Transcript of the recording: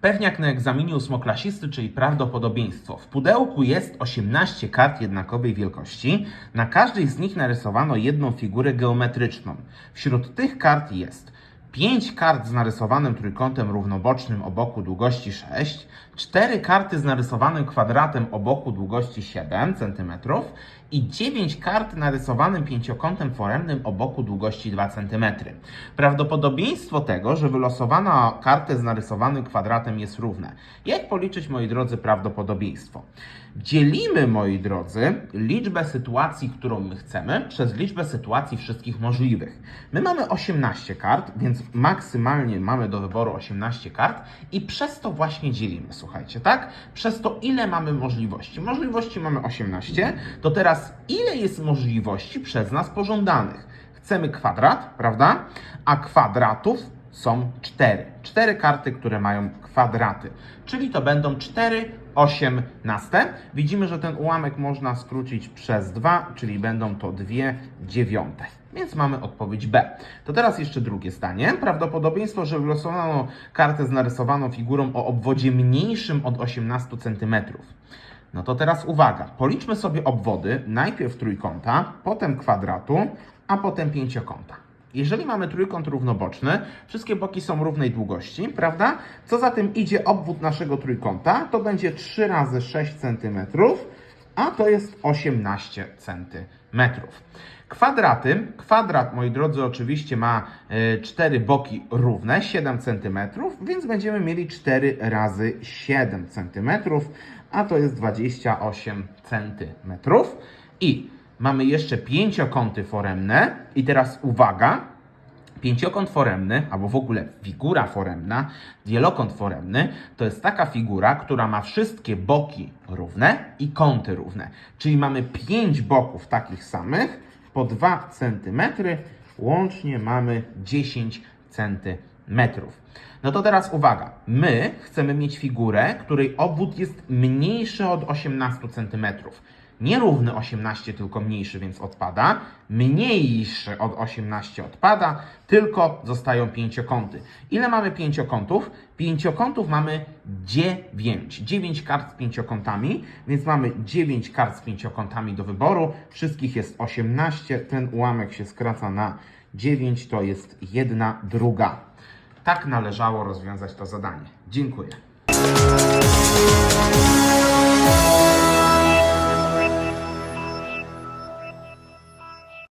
Pewniak na egzaminie ósmoklasisty, czyli prawdopodobieństwo. W pudełku jest 18 kart jednakowej wielkości. Na każdej z nich narysowano jedną figurę geometryczną. Wśród tych kart jest 5 kart z narysowanym trójkątem równobocznym o boku długości 6, 4 karty z narysowanym kwadratem o boku długości 7 cm i 9 kart narysowanym pięciokątem foremnym o boku długości 2 cm. Prawdopodobieństwo tego, że wylosowana kartę z narysowanym kwadratem jest równe. Jak policzyć, moi drodzy, prawdopodobieństwo? Dzielimy, moi drodzy, liczbę sytuacji, którą my chcemy, przez liczbę sytuacji wszystkich możliwych. My mamy 18 kart, więc maksymalnie mamy do wyboru 18 kart i przez to właśnie dzielimy, słuchajcie, tak? Przez to ile mamy możliwości? Możliwości mamy 18, to teraz ile jest możliwości przez nas pożądanych? Chcemy kwadrat, prawda? A kwadratów są 4. 4 karty, które mają kwadraty. Czyli to będą 4 osiemnaste. Widzimy, że ten ułamek można skrócić przez 2, czyli będą to 2 dziewiąte. Więc mamy odpowiedź B. To teraz jeszcze drugie zdanie. Prawdopodobieństwo, że wylosowano kartę z narysowaną figurą o obwodzie mniejszym od 18 cm. No to teraz uwaga. Policzmy sobie obwody. Najpierw trójkąta, potem kwadratu, a potem pięciokąta. Jeżeli mamy trójkąt równoboczny, wszystkie boki są równej długości, prawda? Co za tym idzie obwód naszego trójkąta, to będzie 3 razy 6 cm, a to jest 18 cm. Kwadraty. Kwadrat, moi drodzy, oczywiście ma 4 boki równe, 7 cm, więc będziemy mieli 4 razy 7 cm, a to jest 28 cm. I mamy jeszcze pięciokąty foremne. I teraz uwaga, Pięciokąt foremny, albo w ogóle figura foremna, wielokąt foremny, to jest taka figura, która ma wszystkie boki równe i kąty równe. Czyli mamy pięć boków takich samych po 2 cm, łącznie mamy 10 cm. No to teraz uwaga, my chcemy mieć figurę, której obwód jest mniejszy od 18 cm. Nie równy 18, tylko mniejszy, więc odpada. Mniejszy od 18 odpada, tylko zostają pięciokąty. Ile mamy pięciokątów? Pięciokątów mamy 9. 9 kart z pięciokątami, więc mamy 9 kart z pięciokątami do wyboru. Wszystkich jest 18. Ten ułamek się skraca na 9, to jest jedna druga. Tak należało rozwiązać to zadanie. Dziękuję.